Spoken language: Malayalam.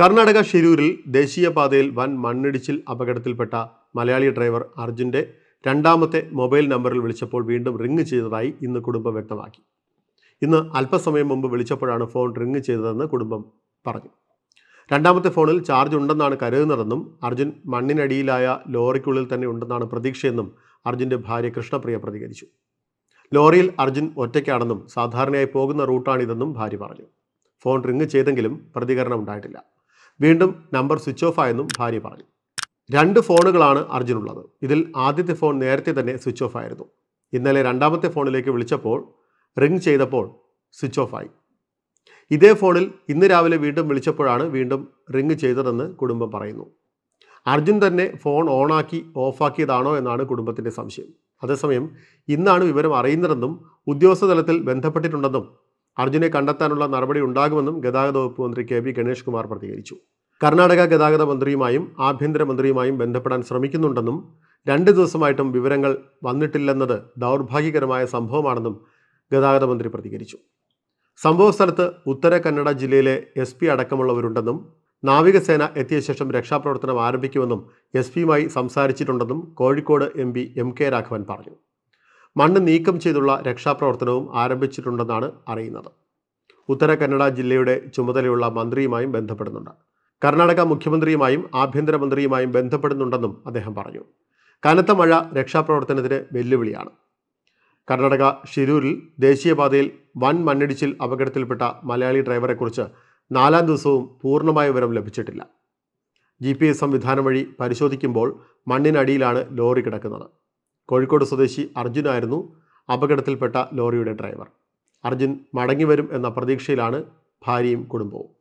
കർണാടക ഷിരൂരിൽ ദേശീയപാതയിൽ വൻ മണ്ണിടിച്ചിൽ അപകടത്തിൽപ്പെട്ട മലയാളി ഡ്രൈവർ അർജുന്റെ രണ്ടാമത്തെ മൊബൈൽ നമ്പറിൽ വിളിച്ചപ്പോൾ വീണ്ടും റിങ് ചെയ്തതായി ഇന്ന് കുടുംബം വ്യക്തമാക്കി. ഇന്ന് അല്പസമയം മുമ്പ് വിളിച്ചപ്പോഴാണ് ഫോൺ റിങ് ചെയ്തതെന്ന് കുടുംബം പറഞ്ഞു. രണ്ടാമത്തെ ഫോണിൽ ചാർജ് ഉണ്ടെന്നാണ് കരുതുന്നതെന്നും അർജുൻ മണ്ണിനടിയിലായ ലോറിക്കുള്ളിൽ തന്നെ ഉണ്ടെന്നാണ് പ്രതീക്ഷയെന്നും അർജുന്റെ ഭാര്യ കൃഷ്ണപ്രിയ പ്രതികരിച്ചു. ലോറിയിൽ അർജുൻ ഒറ്റയ്ക്കാണെന്നും സാധാരണയായി പോകുന്ന റൂട്ടാണിതെന്നും ഭാര്യ പറഞ്ഞു. ഫോൺ റിങ് ചെയ്തെങ്കിലും പ്രതികരണം ഉണ്ടായിട്ടില്ല. വീണ്ടും നമ്പർ സ്വിച്ച് ഓഫ് ആയെന്നും ഭാര്യ പറഞ്ഞു. രണ്ട് ഫോണുകളാണ് അർജുനുള്ളത്. ഇതിൽ ആദ്യത്തെ ഫോൺ നേരത്തെ തന്നെ സ്വിച്ച് ഓഫ് ആയിരുന്നു. ഇന്നലെ രണ്ടാമത്തെ ഫോണിലേക്ക് വിളിച്ചപ്പോൾ റിംഗ് ചെയ്തപ്പോൾ സ്വിച്ച് ഓഫ് ആയി. ഇതേ ഫോണിൽ ഇന്ന് രാവിലെ വീണ്ടും വിളിച്ചപ്പോഴാണ് വീണ്ടും റിംഗ് ചെയ്തതെന്ന് കുടുംബം പറയുന്നു. അർജുൻ തന്നെ ഫോൺ ഓണാക്കി ഓഫാക്കിയതാണോ എന്നാണ് കുടുംബത്തിന്റെ സംശയം. അതേസമയം ഇന്നാണ് വിവരം അറിയുന്നതെന്നും ഉദ്യോഗസ്ഥ തലത്തിൽ ബന്ധപ്പെട്ടിട്ടുണ്ടെന്നും അർജുനെ കണ്ടെത്താനുള്ള നടപടി ഉണ്ടാകുമെന്നും ഗതാഗത വകുപ്പ് മന്ത്രി കെ വി ഗണേഷ് കുമാർ പ്രതികരിച്ചു. കർണാടക ഗതാഗത മന്ത്രിയുമായും ആഭ്യന്തരമന്ത്രിയുമായും ബന്ധപ്പെടാൻ ശ്രമിക്കുന്നുണ്ടെന്നും രണ്ട് ദിവസമായിട്ടും വിവരങ്ങൾ വന്നിട്ടില്ലെന്നത് ദൗർഭാഗ്യകരമായ സംഭവമാണെന്നും ഗതാഗത മന്ത്രി പ്രതികരിച്ചു. സംഭവസ്ഥലത്ത് ഉത്തര കന്നഡ ജില്ലയിലെ എസ് പി അടക്കമുള്ളവരുണ്ടെന്നും നാവികസേന എത്തിയ ശേഷം രക്ഷാപ്രവർത്തനം ആരംഭിക്കുമെന്നും എസ് പിയുമായി സംസാരിച്ചിട്ടുണ്ടെന്നും Kozhikode M P M K Raghavan പറഞ്ഞു. മണ്ണ് നീക്കം ചെയ്തുള്ള രക്ഷാപ്രവർത്തനവും ആരംഭിച്ചിട്ടുണ്ടെന്നാണ് അറിയുന്നത്. ഉത്തര കന്നഡ ജില്ലയുടെ ചുമതലയുള്ള മന്ത്രിയുമായും ബന്ധപ്പെടുന്നുണ്ട്. കർണാടക മുഖ്യമന്ത്രിയുമായും ആഭ്യന്തരമന്ത്രിയുമായും ബന്ധപ്പെടുന്നുണ്ടെന്നും അദ്ദേഹം പറഞ്ഞു. കനത്ത മഴ രക്ഷാപ്രവർത്തനത്തിന് വെല്ലുവിളിയാണ്. കർണാടക ഷിരൂരിൽ ദേശീയപാതയിൽ വൻ മണ്ണിടിച്ചിൽ അപകടത്തിൽപ്പെട്ട മലയാളി ഡ്രൈവറെക്കുറിച്ച് നാലാം ദിവസവും പൂർണമായ വിവരം ലഭിച്ചിട്ടില്ല. ജി പി എസ് സംവിധാനം വഴി പരിശോധിക്കുമ്പോൾ മണ്ണിനടിയിലാണ് ലോറി കിടക്കുന്നത്. കോഴിക്കോട് സ്വദേശി അർജുനായിരുന്നു അപകടത്തിൽപ്പെട്ട ലോറിയുടെ ഡ്രൈവർ. അർജുൻ മടങ്ങിവരും എന്ന പ്രതീക്ഷയിലാണ് ഭാര്യയും കുടുംബവും.